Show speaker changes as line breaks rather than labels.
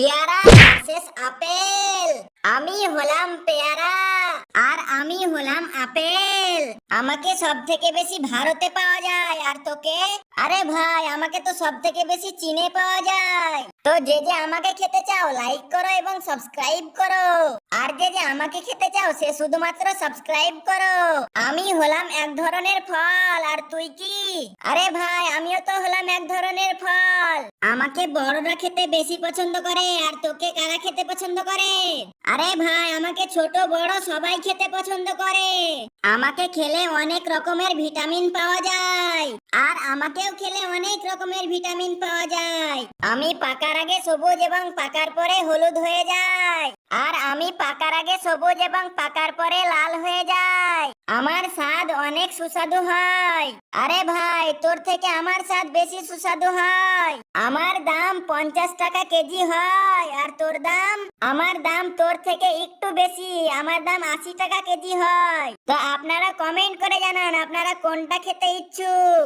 পেয়ারা versus apple. আমি হলাম পেয়ারা, আর আমি হলাম আপেল। আমাকে সব থেকে বেশি ভারতে পাওয়া যায়, আর তোকে? আরে ভাই, আমাকে তো সব থেকে বেশি চীনে পাওয়া যায়। তো যে যে আমাকে খেতে চাও লাইক করো এবং সাবস্ক্রাইব করো। আর যে যে আমাকে খেতে চাও, সে শুধুমাত্র সাবস্ক্রাইব করো। আমি হলাম এক ধরনের ফল, আর তুই কি? আরে ভাই, আমিও তো হলাম এক ধরনের ফল। আমাকে বড়রা খেতে বেশি পছন্দ করে, আর তোকে কারা খেতে পছন্দ করে? আরে ভাই, আমাকে ছোট, বড় সবাই খেতে পছন্দ করে। আমাকে খেলে অনেক রকমের ভিটামিন পাওয়া যায়। আমাকেও খেলে অনেক রকমের ভিটামিন পাওয়া যায়। আমি পাকার আগে সবুজ এবং পাকার পরে হলুদ হয়ে যায়। আর আমি পাকার আগে সবুজ এবং পাকার পরে লাল হয়ে যায়। আমার স্বাদ অনেক সুস্বাদু হয়। আরে ভাই, তোর থেকে আমার স্বাদ বেশি সুস্বাদু হয়। আমার দাম পঞ্চাশ টাকা কেজি হয়। আর তোর দাম? আমার দাম তোর থেকে একটু বেশি। আমার দাম আশি টাকা কেজি হয়। তো আপনারা কমেন্ট করে জানান, আপনারা কোনটা খেতে ইচ্ছুক?